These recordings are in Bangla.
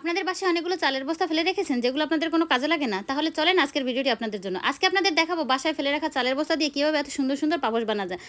আপনাদের বাসায় অনেকগুলো চালের বস্তা ফেলে রেখেছেন, যেগুলো আপনাদের কোনো কাজে লাগে না, তাহলে চলেন আজকের ভিডিওটি আপনাদের জন্য। আজকে আপনাদের দেখাবো বাসায় ফেলে রাখা চালের বস্তা দিয়ে কীভাবে এত সুন্দর সুন্দর পাপোশ বানা যায়।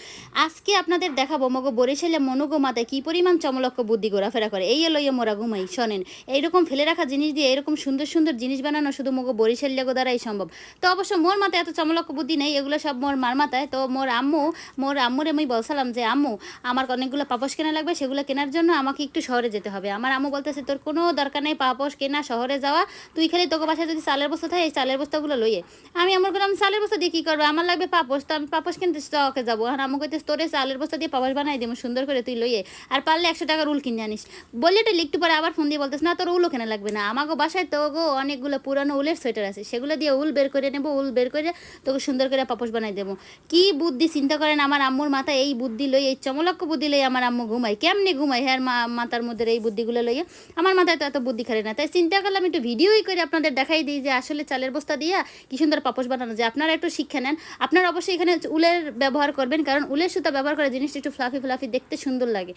আজকে আপনাদের দেখাবো মগো বরিশালে মনুগো মাথায় কী পরিমাণ চমলক্ষ বুদ্ধি ঘোরাফেরা করে। এই এলো ইয়ে মোরা ঘুমাই, শোনেন, এইরকম ফেলে রাখা জিনিস দিয়ে এরকম সুন্দর সুন্দর জিনিস বানানো শুধু মগো বরিশাল লেগো দ্বারাই সম্ভব। তো অবশ্য মোর মাথায় এত চমলক্ষ বুদ্ধি নেই, এগুলো সব মোর মার মাথায়। তো মোর আম্মু, মোর আম্মুরে আমি বলছিলাম যে, আম্মু, আমার অনেকগুলো পাপোশ কেনা লাগবে, সেগুলো কেনার জন্য আমাকে একটু শহরে যেতে হবে। আমার আম্মু বলতেছে, তোর কোনো দরকার নেই পাপোশ কেনা, শহরে যাওয়া, তুই খালি তোকে বাসায় যদি চালের বস্তা থাকে, এই চালের বস্তাগুলো লইয়ে আমি আমার করলাম চালের বস্তা দিয়ে কী করব? আমার লাগবে পাপোশ, তো আমি পাপোশ কিনতে চকে যাব। আর আমাকে তো তোরে চালের বস্তা দিয়ে পাপোশ বানাই দিব, সুন্দর করে তুই লইয়ে আর পারলে একশো টাকার উল কিনে আনিস। বললে তো একটু পরে আবার ফোন দিয়ে বলতেছ, না, তোর উলও কেনা লাগবে না। আমাকে বাসায় তো গো অনেকগুলো পুরানো উলের সোয়েটার আছে। সেগুলো দিয়ে উল বের করে নেব, উল বের করে তোকে সুন্দর করে পাপোশ বানাই দেবো। কি বুদ্ধি, চিন্তা করেন আমার আম্মুর মাথায় এই বুদ্ধি লই এই চমলক্ষ বুদ্ধি লই আমার আম্মু ঘুমাই কেমনি ঘুমাই হ্যাঁ মাথার মধ্যে এই বুদ্ধিগুলো লইয়ে। আমার মাথায় তো এত বুদ্ধি খারে না। তাই চিন্তা করলাম একটু ভিডিওই করে আপনাদের দেখাই দিই যে আসলে চালের বস্তা দিয়া কি সুন্দর পাপোশ বানানো যায়। আপনারা একটু শিক্ষা নেন। আপনারা অবশ্যই এখানে উলের ব্যবহার করবেন, কারণ উলের সুতা ব্যবহার করে জিনিসটা একটু ফ্লাফি ফ্লাফি দেখতে সুন্দর লাগে।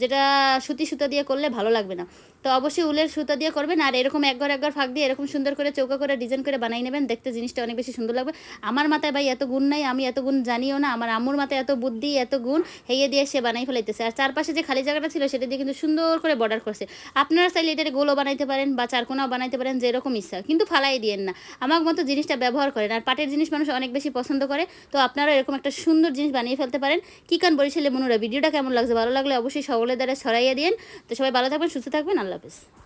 যেটা সুতি সুতা দিয়ে করলে ভালো লাগবে না। তো অবশ্যই উলের সুতা দিয়ে করবেন আর এরকম একঘর একঘর ফাঁক দিয়ে এরকম সুন্দর করে চৌকা করে ডিজাইন করে বানাই নেবেন। দেখতে জিনিসটা অনেক বেশি সুন্দর লাগবে। আমার মাথায় ভাই এত গুণ নাই, আমি এত গুণ জানিও না। আমার আম্মুর মাথায় এত বুদ্ধি, এত গুণ, হেয়ে দিয়ে সে বানাই ফেলাইতেছে। আর চারপাশে যে খালি জায়গাটা ছিল, সেটা দিয়ে কিন্তু সুন্দর করে বর্ডার করছে। আপনারা চাইলে এটার গোলও বানাইতে পারেন বা চারকোনাও বানাইতে পারেন, যেরকম ইচ্ছা। কিন্তু ফালাই দিয়েন না। আমার মতো জিনিসটা ব্যবহার করেন। আর পাটের জিনিস মানুষ অনেক বেশি পছন্দ করে। তো আপনারা এরকম একটা সুন্দর জিনিস বানিয়ে ফেলতে পারেন। কি কান বরিশালে মনুরা, ভিডিওটা কেমন লাগছে ভালো লাগলে অবশ্যই সকলের দ্বারা ছড়াইয়ে দিন তো সবাই ভালো থাকবেন, সুস্থ থাকবেন। আল্লাহ হাফিজ।